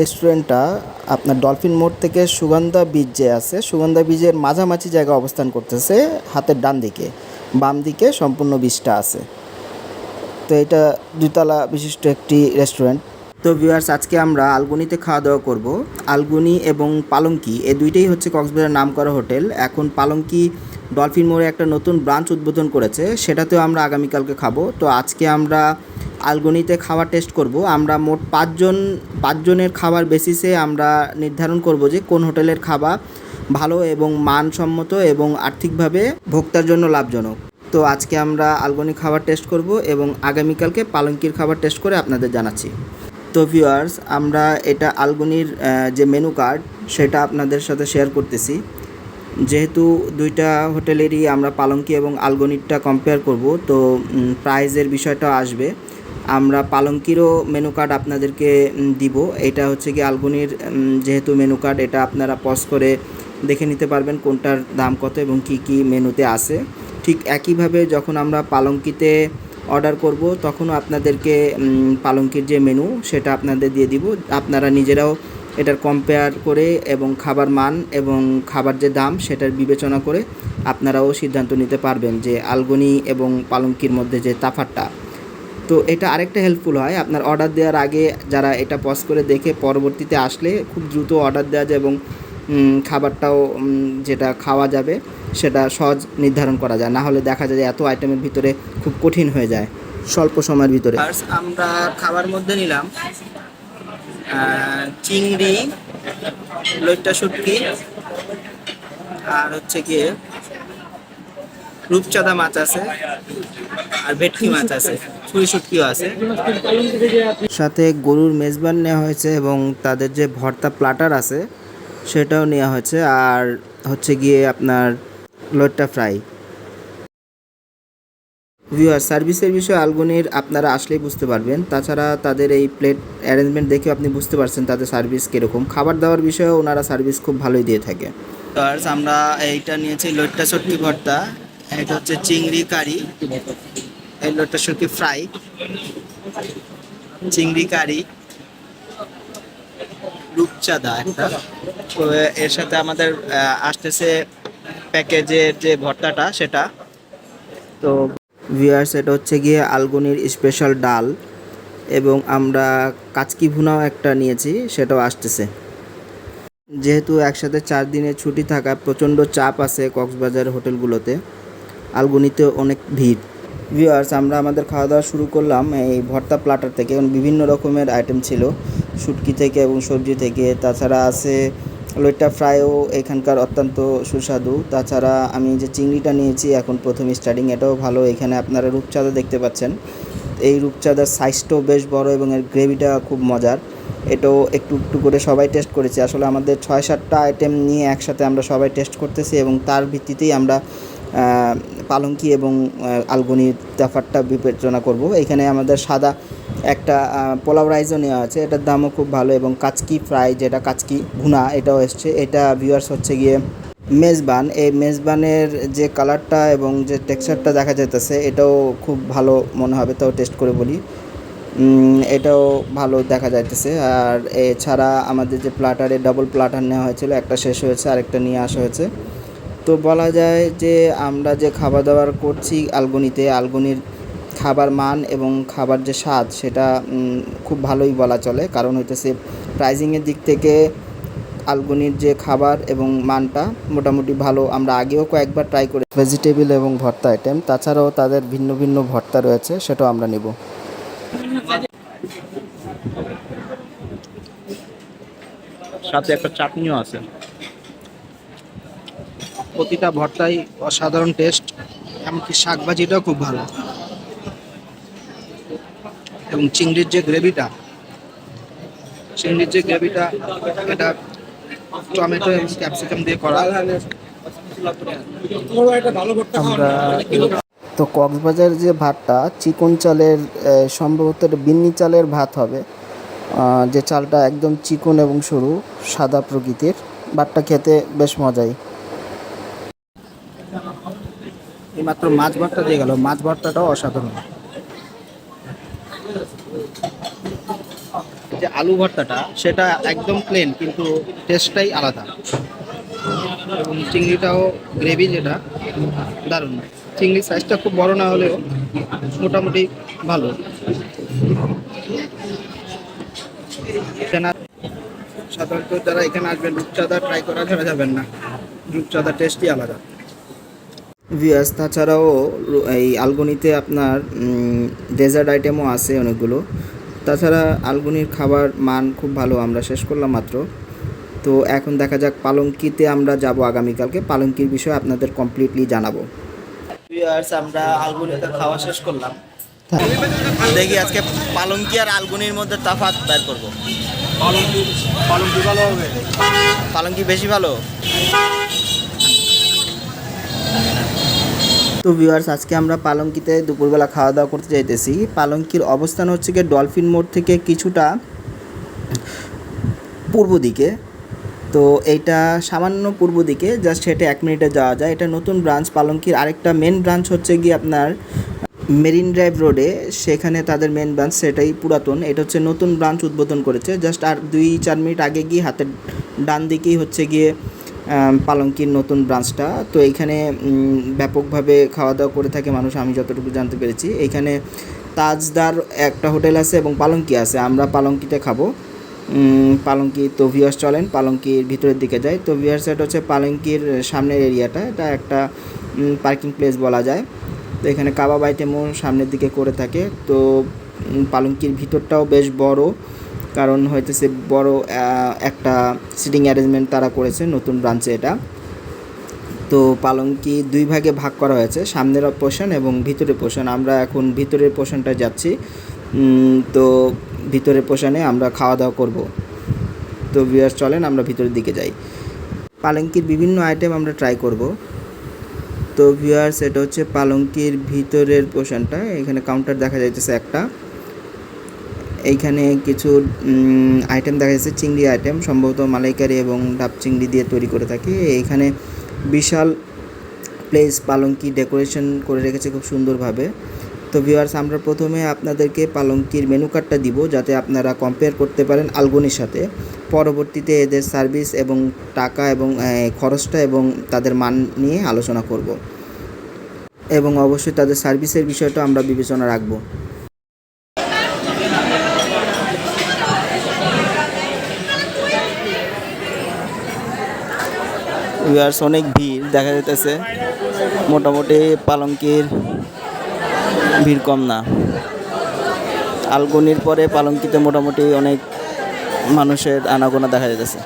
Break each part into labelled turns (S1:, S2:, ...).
S1: রেস্টুরেন্টটা আপনার ডলফিন মোড় থেকে সুগন্ধা বীজ যে আছে, সুগন্ধা বীজের মাঝামাঝি জায়গায় অবস্থান করতেছে, হাতের ডান দিকে। বাম দিকে সম্পূর্ণ বীজটা আছে। তো এটা দুতলা বিশিষ্ট একটি রেস্টুরেন্ট তো ভিউয়ার্স আজকে আমরা আলগুনিতে খাওয়া দাওয়া করব। আলগুনি এবং পালঙ্কি, এ দুইটাই হচ্ছে কক্সবাজার নাম করা হোটেল। এখন পালঙ্কি ডলফিন মোড়ে একটা নতুন ব্রাঞ্চ উদ্বোধন করেছে, সেটাতেও আমরা আগামীকালকে খাব। তো আজকে আমরা আলগুনিতে খাবার টেস্ট করব। আমরা মোট পাঁচজন, পাঁচজনের খাবার বেসিসে আমরা নির্ধারণ করব যে কোন হোটেলের খাবার ভালো এবং মানসম্মত এবং আর্থিকভাবে ভোক্তার জন্য লাভজনক। তো আজকে আমরা আলগনি খাবার টেস্ট করব এবং আগামীকালকে পালঙ্কির খাবার টেস্ট করে আপনাদের জানাচ্ছি। তো ভিউয়ার্স আমরা এটা আলগনির যে মেনু কার্ড সেটা আপনাদের সাথে শেয়ার করতেছি। যেহেতু দুইটা হোটেলেরই আমরা পালঙ্কি এবং আলগনিরটা কম্পেয়ার করব, তো প্রাইজের বিষয়টা আসবে। আমরা পালঙ্কিরও মেনু কার্ড আপনাদেরকে দিব। এটা হচ্ছে কি আলগনির যেহেতু মেনু কার্ড এটা আপনারা পজ করে দেখে নিতে পারবেন কোনটার দাম কত এবং কি কি মেনুতে আছে। ঠিক একইভাবে যখন আমরা পালঙ্কিতে অর্ডার করব, তখনও আপনাদেরকে পালঙ্কির যে মেনু সেটা আপনাদের দিয়ে দিব। আপনারা নিজেরাও এটার কম্পেয়ার করে এবং খাবার মান এবং খাবার যে দাম, সেটার বিবেচনা করে আপনারাও সিদ্ধান্ত নিতে পারবেন যে আলগনি এবং পালঙ্কির মধ্যে যে তাফারটা। তো এটা আরেকটা হেল্পফুল হয়। আপনার অর্ডার দেওয়ার আগে যারা এটা পজ করে দেখে পরবর্তীতে আসলে খুব দ্রুত অর্ডার দেওয়া যায় এবং খাবারটাও যেটা খাওয়া যাবে সেটা সহজ নির্ধারণ করা যায়। না হলে দেখা যায় এত আইটেমের ভিতরে খুব কঠিন হয়ে যায় স্বল্প সময়ের ভিতরে। আমরা খাবার মধ্যে নিলাম চিংড়ি, লইট্টা শুটকি, আর হচ্ছে গিয়ে রূপচাঁদা মাছ আছে। আর ভেটকি মাছ আছে ছুরি শুটকিও আছে। সাথে গরুর মেজবান নেওয়া হয়েছে এবং তাদের যে ভর্তা প্লাটার আছে সেটাও নেওয়া হয়েছে। আর হচ্ছে গিয়ে আপনার লোটটা ফ্রাই। ভিউয়ার সার্ভিসের বিষয়ে আলগুনির আপনারা আসলেই বুঝতে পারবেন। তাছাড়া তাদের এই প্লেট অ্যারেঞ্জমেন্ট দেখে আপনি বুঝতে পারছেন তাদের সার্ভিস কীরকম। খাবার দাবার বিষয়েও ওনারা সার্ভিস খুব ভালোই দিয়ে থাকে। আমরা এইটা নিয়েছি লোট্টা চটকি ভর্তা। এটা হচ্ছে চিংড়ি কারি। চটকি ফ্রাই, চিংড়ি কারি, রূপচাঁদা একটা। তো এর সাথে আমাদের আসতেছে প্যাকেজের যে ভর্তাটা, সেটা। তো ভিয়ার্স এটা হচ্ছে গিয়ে আলগুনির স্পেশাল ডাল এবং আমরা কাচকি ভুনাও একটা নিয়েছি, সেটাও আসতেছে। যেহেতু একসাথে চার দিনের ছুটি থাকা প্রচণ্ড চাপ আছে কক্সবাজার হোটেলগুলোতে, আলগুনিতে অনেক ভিড়। ভিউয়ার্স আমরা আমাদের খাওয়া দাওয়া শুরু করলাম এই ভর্তা প্লাটার থেকে। এবং বিভিন্ন রকমের আইটেম ছিল। শুটকি থেকে এবং সবজি থেকে। তাছাড়া আছে লইট্টা ফ্রাইও এখানকার অত্যন্ত সুস্বাদু। তাছাড়া আমি যে চিংড়িটা নিয়েছি, এখন প্রথম স্টার্টিং এটাও ভালো। এখানে আপনারা রূপচাঁদা দেখতে পাচ্ছেন। এই রূপচাঁদার সাইজটাও বেশ বড় এবং এর গ্রেভিটা খুব মজার। এটাও একটু একটু করে সবাই টেস্ট করেছি। আসলে আমাদের ছয় সাতটা আইটেম নিয়ে একসাথে আমরা সবাই টেস্ট করতেছি এবং তার ভিত্তিতেই আমরা পালঙ্কি এবং আহ, আলগুনির তাফারটা বিবেচনা করব। এখানে আমাদের সাদা একটা পোলাও রাইসও নেওয়া আছে। এটার দামও খুব ভালো এবং কাচকি ফ্রাই যেটা কাচকি ভুনা এটাও এসছে। এটা ভিউয়ার্স হচ্ছে গিয়ে মেজবান। এই মেজবানের যে কালারটা এবং যে টেক্সচারটা দেখা যেতেছে এটাও খুব ভালো মনে হবে তাও টেস্ট করে বলি। এটাও ভালো দেখা যাইতেছে। আর এছাড়া আমাদের যে প্লাটারে ডাবল প্লাটার নেওয়া হয়েছিল একটা শেষ হয়েছে আরেকটা নিয়ে আসা হয়েছে। তো বলা যায় যে আমরা যে খাবার দাবার করছি আলগনিতে, আলগনির খাবার মান এবং খাবার যে স্বাদ, সেটা খুব ভালোই বলা চলে। কারণ হইতেছে প্রাইজিংয়ের দিক থেকে আলগনির যে খাবার এবং মানটা মোটামুটি ভালো। আমরা আগেও কয়েকবার ট্রাই করি ভেজিটেবল এবং ভর্তা আইটেম তাছাড়াও তাদের ভিন্ন ভিন্ন ভর্তা রয়েছে, সেটাও আমরা নেব।
S2: সাথে একটা চাটনিও আছে। প্রতিটা ভর্তাই অসাধারণ টেস্ট এমনকি শাকভাজিটাও খুব ভালো। এবং চিংড়ির যে গ্রেভিটা, চিংড়ির যে গ্রেভিটা, এটা টমেটো এবং ক্যাপসিকাম দিয়ে করা।
S1: তো কক্সবাজার যে ভাতটা, চিকন চালের সম্ভবত বিন্নি চালের ভাত হবে। যে চালটা একদম চিকন এবং সরু, সাদা প্রকৃতির। ভাতটা খেতে বেশ মজাই।
S2: এইমাত্র মাছ ভর্তা দিয়ে গেল। মাছ ভর্তাটাও অসাধারণ। যে আলু ভর্তাটা, সেটা একদম প্লেন কিন্তু টেস্টটাই আলাদা। এবং চিংড়িটাও গ্রেভি যেটা, দারুণ। চিংড়ির সাইজটা খুব বড় না হলেও মোটামুটি ভালো। সাধারণত যারা এখানে আসবেন, রূপচাঁদা ট্রাই করা ছাড়া যাবেন না। রূপচাঁদা টেস্টই আলাদা।
S1: ভিয়াস তাছাড়াও এই আলগনিতে আপনার ডেজার্ট আইটেমও আছে অনেকগুলো। তাছাড়া আলগুনির খাবার মান খুব ভালো আমরা শেষ করলাম মাত্র। তো এখন দেখা যাক পালঙ্কিতে আমরা যাব আগামীকালকে। পালঙ্কির বিষয়ে আপনাদের কমপ্লিটলি জানাব। ভিউয়ার্স আমরা আলগুনিতে খাওয়া শেষ করলাম। দেখি আজকে পালঙ্কি আর আলগুনির মধ্যে তাফাত বের করব।
S2: পালঙ্কি পালঙ্কি ভালো হবে।
S1: পালঙ্কি বেশি ভালো? তো ভিউয়ার্স আজকে আমরা পালঙ্কিতে দুপুরবেলা খাওয়া দাওয়া করতে যাইতেছি। পালঙ্কির অবস্থান হচ্ছে গিয়ে ডলফিন মোড় থেকে কিছুটা পূর্ব দিকে। তো এইটা সামান্য পূর্ব দিকে জাস্ট হেঁটে এক মিনিটে যাওয়া যায়। এটা নতুন ব্রাঞ্চ পালঙ্কির আরেকটা মেন ব্রাঞ্চ হচ্ছে গিয়ে আপনার মেরিন ড্রাইভ রোডে। সেখানে তাদের মেন ব্রাঞ্চ সেটাই পুরাতন। এটা হচ্ছে নতুন ব্রাঞ্চ উদ্বোধন করেছে। জাস্ট আর দুই, চার মিনিট আগে গিয়ে হাতের ডান দিকেই হচ্ছে গিয়ে পালঙ্কির নতুন ব্রাঞ্চটা। তো এইখানে ব্যাপকভাবে খাওয়া দাওয়া করে থাকে মানুষ, আমি যতটুকু জানতে পেরেছি। এইখানে তাজদার একটা হোটেল আছে এবং পালঙ্কি আছে। আমরা পালঙ্কিতে খাব। পালঙ্কি তো ভিউয়ার্স চলেন, পালঙ্কির ভিতরের দিকে যাই। তো ভিউয়ার্স এটা হচ্ছে পালঙ্কির সামনের এরিয়াটা। এটা একটা পার্কিং প্লেস বলা যায়। তো এখানে কাবাব আইটেমও সামনের দিকে করে থাকে। তো পালঙ্কির ভিতরটাও বেশ বড়। কারণ হইতেছে বড় একটা সিটিং অ্যারেঞ্জমেন্ট তারা করেছে, নতুন ব্রাঞ্চে এটা। তো পালঙ্কি দুই ভাগে ভাগ করা হয়েছে, সামনের পোর্শন এবং ভিতরের পোর্শন আমরা এখন ভিতরের পোর্শনটা যাচ্ছি তো ভিতরের পোর্শনে আমরা খাওয়া দাওয়া করব। তো ভিউয়ার্স চলেন, আমরা ভিতরের দিকে যাই। পালঙ্কির বিভিন্ন আইটেম আমরা ট্রাই করব। তো ভিউয়ার্স এটা হচ্ছে পালঙ্কির ভিতরের পোর্শনটা এখানে কাউন্টার দেখা যাইতেছে একটা। এইখানে কিছু আইটেম দেখা যাচ্ছে, চিংড়ি আইটেম সম্ভবত মালাইকারি এবং ডাব চিংড়ি দিয়ে তৈরি করে থাকে। এইখানে বিশাল প্লেস পালঙ্কি ডেকোরেশন করে রেখেছে খুব সুন্দরভাবে। তো ভিউয়ার্স আমরা প্রথমে আপনাদেরকে পালঙ্কির মেনু কার্ডটা দিব, যাতে আপনারা কম্পেয়ার করতে পারেন আলগনির সাথে। পরবর্তীতে এদের সার্ভিস এবং টাকা এবং খরচটা এবং তাদের মান নিয়ে আলোচনা করব। এবং অবশ্যই তাদের সার্ভিসের বিষয়টা আমরা বিবেচনা রাখব। ভিউয়ার্স অনেক ভিড়, দেখা যাইতেছে। মোটামুটি পালঙ্কির ভিড় কম না। আলগনির পরে পালঙ্কিতে মোটামুটি অনেক মানুষের আনাগোনা দেখা যাইতেছে।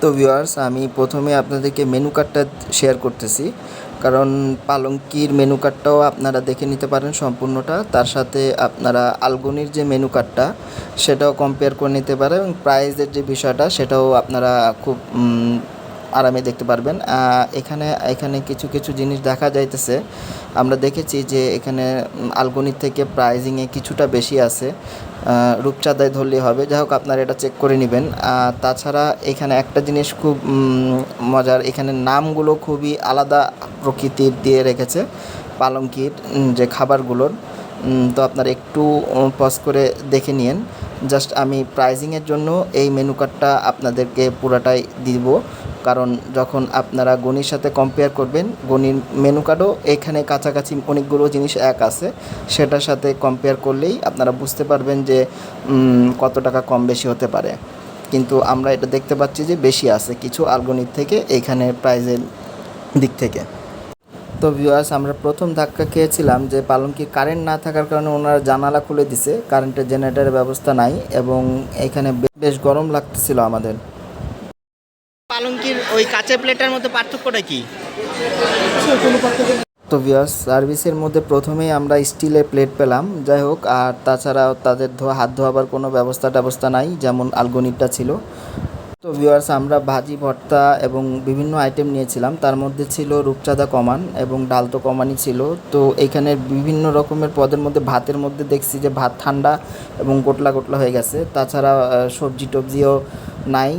S1: তো ভিউয়ার্স আমি প্রথমে আপনাদেরকে মেনু কার্ডটা শেয়ার করতেছি। কারণ পালঙ্কির মেনু কার্ডটাও আপনারা দেখে নিতে পারেন সম্পূর্ণটা। তার সাথে আপনারা আলগনির যে মেনু কার্ডটা সেটাও কম্পেয়ার করে নিতে পারেন। এবং প্রাইসের যে বিষয়টা, সেটাও আপনারা খুব আরামে দেখতে পারবেন। এখানে এখানে কিছু কিছু জিনিস দেখা যাইতেছে। আমরা দেখেছি যে এখানে আলগনির থেকে প্রাইজিংয়ে কিছুটা বেশি আছে। রূপচাঁদায় ধরলেই হবে। যাই হোক, আপনারা এটা চেক করে নেবেন। তাছাড়া এখানে একটা জিনিস খুব মজার, এখানে নামগুলো খুবই আলাদা প্রকৃতির দিয়ে রেখেছে। পালঙ্কির যে খাবারগুলোর। তো আপনারা একটু পজ করে দেখে নিন জাস্ট আমি প্রাইজিংয়ের জন্য এই মেনু কার্ডটা আপনাদেরকে পুরাটাই দিব। কারণ যখন আপনারা গনির সাথে কম্পেয়ার করবেন, গনির মেনু কার্ডও এখানে কাছাকাছি অনেকগুলো জিনিস এক আছে। সেটার সাথে কম্পেয়ার করলেই আপনারা বুঝতে পারবেন যে কত টাকা কম বেশি হতে পারে। কিন্তু আমরা এটা দেখতে পাচ্ছি যে বেশি আছে কিছু আলগনির থেকে এখানে প্রাইজের দিক থেকে। তো ভিউয়ার্স আমরা প্রথম ধাক্কা খেয়েছিলাম যে পালঙ্কি কারেন্ট না থাকার কারণে ওনারা জানালা খুলে দিছে কারেন্টের জেনারেটারের ব্যবস্থা নাই এবং এখানে বেশ গরম লাগতেছিল আমাদের। পালঙ্কির ওই কাঁচের প্লেটের মধ্যে পার্থক্যটা কি? তো ভিউয়ার্স সার্ভিসের মধ্যে প্রথমেই আমরা স্টিলের প্লেট পেলাম যাই হোক আর তাছাড়াও তাদের ধোয়া হাত ধোয়াবার কোনো ব্যবস্থা ট্যবস্থা নাই যেমন আলগনিরটা ছিল। তো ভিউয়ার্স আমরা ভাজি, ভর্তা এবং বিভিন্ন আইটেম নিয়েছিলাম। তার মধ্যে ছিল রূপচাঁদা কমান এবং ডাল তো কমানই ছিল। তো এখানে বিভিন্ন রকমের পদের মধ্যে, ভাতের মধ্যে দেখছি যে ভাত ঠান্ডা এবং গোটলা গোটলা হয়ে গেছে। তাছাড়া সবজি টবজিও নাই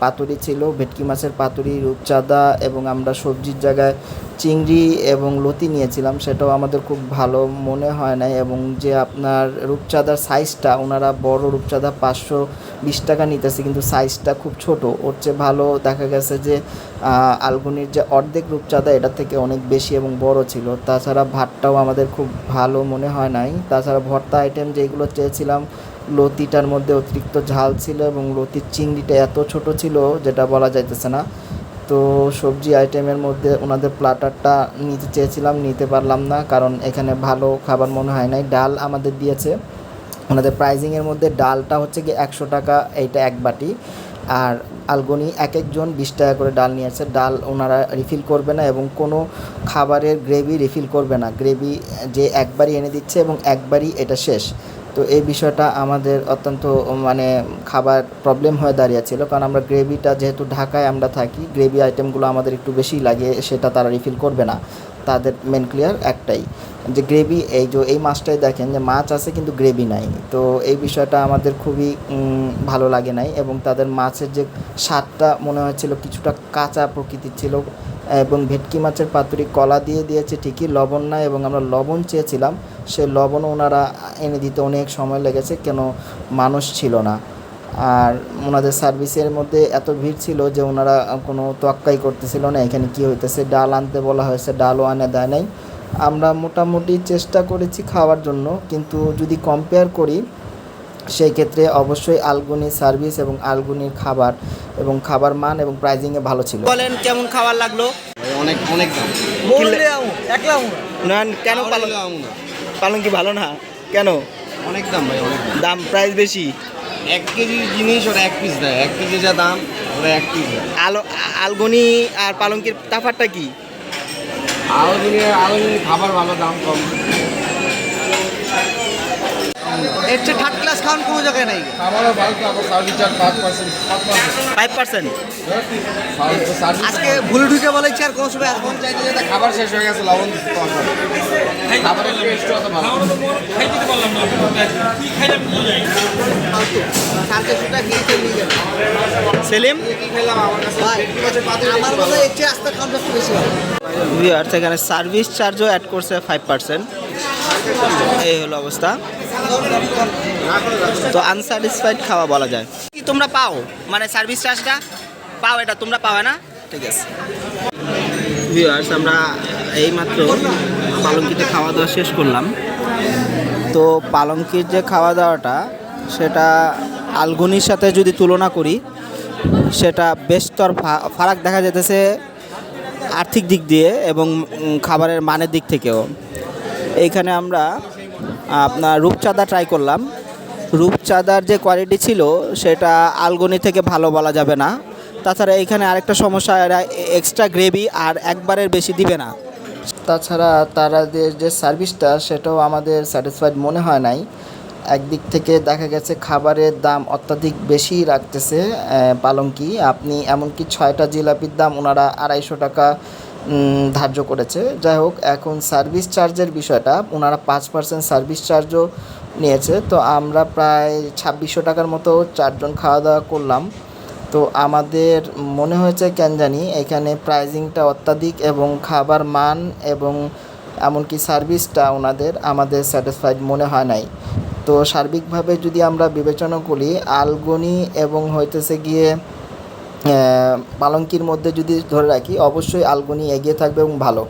S1: পাতুরি ছিল, ভেটকি মাছের পাতুরি, রূপচাঁদা এবং আমরা সবজির জায়গায় চিংড়ি এবং লতি নিয়েছিলাম, সেটাও আমাদের খুব ভালো মনে হয় নাই এবং যে আপনার রূপচাঁদার সাইজটা ওনারা বড় রূপচাঁদা পাঁচশো বিশ টাকা নিতেছে, কিন্তু সাইজটা খুব ছোট। ওর চেয়ে ভালো দেখা গেছে যে আলগুনির যে অর্ধেক রূপচাঁদা এটা থেকে অনেক বেশি এবং বড় ছিল। তাছাড়া ভাতটাও আমাদের খুব ভালো মনে হয় নাই। তাছাড়া ভর্তা আইটেম যেগুলো চেয়েছিলাম লতিটার মধ্যে অতিরিক্ত ঝাল ছিল এবং লতির চিংড়িটা এত ছোট ছিল যেটা বলা যাইতেছে না। তো সবজি আইটেমের মধ্যে ওনাদের প্লাটারটা নিতে চেয়েছিলাম, নিতে পারলাম না কারণ এখানে ভালো খাবার মনে হয় নাই। ডাল আমাদের দিয়েছে। ওনাদের প্রাইজিংয়ের মধ্যে ডালটা হচ্ছে কি একশো টাকা, এইটা এক বাটি। আর আলগনি এক একজন বিশ টাকা করে ডাল নিয়েছে ডাল ওনারা রিফিল করবে না এবং কোনো খাবারের গ্রেভি রিফিল করবে না। গ্রেভি যে একবারই এনে দিচ্ছে এবং একবারই এটা শেষ। তো এই বিষয়টা আমাদের অত্যন্ত মানে খাবার প্রবলেম হয়ে দাঁড়িয়েছিল। কারণ আমরা গ্রেভিটা যেহেতু ঢাকায় আমরা থাকি গ্রেভি আইটেমগুলো আমাদের একটু বেশি লাগে, সেটা তারা রিফিল করবে না। তাদের মেন ক্লিয়ার একটাই, যে গ্রেভি এই যে, এই মাছটাই দেখেন যে মাছ আছে কিন্তু গ্রেভি নাই। তো এই বিষয়টা আমাদের খুবই ভালো লাগে নাই এবং তাদের মাছের যে স্বাদটা মনে হচ্ছিল কিছুটা কাঁচা প্রকৃতির ছিল এবং ভেটকি মাছের পাতুরি কলা দিয়ে দিয়েছে ঠিকই, লবণ নাই এবং আমরা লবণ চেয়েছিলাম, সে লবণ ওনারা এনে দিতে অনেক সময় লেগেছে, কেন মানুষ ছিল না। আর ওনাদের সার্ভিসের মধ্যে এত ভিড় ছিল যে ওনারা কোনো তোয়াক্কাই করতেছিল না। এখানে কি হইতেছে? ডাল আনতে বলা হয়েছে ডালও আনে দেয় নাই। আমরা মোটামুটি চেষ্টা করেছি খাওয়ার জন্য কিন্তু যদি কম্পেয়ার করি সেই ক্ষেত্রে অবশ্যই আলগুনি সার্ভিস এবং আলগুনির খাবার এবং খাবার মান এবং প্রাইজিংয়ে ভালো ছিল। বলেন কেমন খাবার লাগল?
S2: অনেক অনেক দাম।
S1: না কেন পালন পালন কি ভালো না? কেন?
S2: অনেক দাম ভাই অনেক দাম।
S1: দাম প্রাইস বেশি?
S2: এক কেজি জিনিস ওরা এক পিস দেয়। এক কেজি যা দাম ওরা এক পিস দেয়।
S1: আলো আলগনি আর পালঙ্কির তাফারটা কি?
S2: আলগনি আলগনি খাবার ভালো দাম কম।
S3: এর চেয়ে থার্ড ক্লাস খাওয়ান কোনো জায়গায় নেই।
S2: খাবারও ভালো তো সার্ভিস চার্জ পাঁচ পার্সেন্ট
S1: ফাইভ পার্সেন্ট
S3: আজকে ভুলে ঢুকে বলেছি আর কোনো সময় আসব।
S2: চাইতে খাবার শেষ হয়ে গেছে লবণ খাবারের টেস্ট অত ভালো।
S1: সেলিম?
S2: আমার
S3: মনে আস্তে খাওয়াটা একটু বেশি ভালো।
S1: ভিউয়ার্স সার্ভিস চার্জও অ্যাড করছে ফাইভ পার্সেন্ট এই হলো অবস্থা। তো আনস্যাটিসফাইড খাওয়া বলা যায়। কি তোমরা পাও? মানে সার্ভিস চার্জটা পাও এটা, তোমরা পাও না? ঠিক আছে। ভিউয়ার্স আমরা এইমাত্র পালঙ্কিতে খাওয়া দাওয়া শেষ করলাম। তো পালঙ্কির যে খাওয়া দাওয়াটা, সেটা আলগুনির সাথে যদি তুলনা করি, সেটা বেশতর ফারাক দেখা যেতেছে আর্থিক দিক দিয়ে এবং খাবারের মানের দিক থেকেও। এইখানে আমরা, আপনার রূপচাঁদা ট্রাই করলাম। রূপচাঁদার যে কোয়ালিটি ছিল, সেটা আলগনি থেকে ভালো বলা যাবে না। তাছাড়া এখানে আরেকটা সমস্যা, এরা এক্সট্রা গ্রেভি আর একবারের বেশি দিবে না। তাছাড়া তারাদের যে সার্ভিসটা সেটাও আমাদের স্যাটিসফাইড মনে হয় নাই। একদিক থেকে দেখা গেছে খাবারের দাম অত্যাধিক বেশি রাখতেছে পালঙ্কি। আপনি এমনকি ছয়টা জিলাপির দাম ওনারা আড়াইশো টাকা ধার্য করেছে। যাই হোক, এখন সার্ভিস চার্জের বিষয়টা ওনারা পাঁচ পার্সেন্ট সার্ভিস চার্জও নিয়েছে। তো আমরা প্রায় ছাব্বিশশো টাকার মতো চারজন খাওয়া দাওয়া করলাম। তো আমাদের মনে হয়েছে কেন জানি, এখানে প্রাইজিংটা অত্যাধিক এবং খাবার মান এবং এমনকি সার্ভিসটা ওনাদের আমাদের স্যাটিসফাইড মনে হয় নাই। তো সার্বিকভাবে যদি আমরা বিবেচনা করি, আলগনি এবং হইতেছে গিয়ে পালঙ্কির মধ্যে যদি ধরে রাখি অবশ্যই আলগনি এগিয়ে থাকবে এবং ভালো।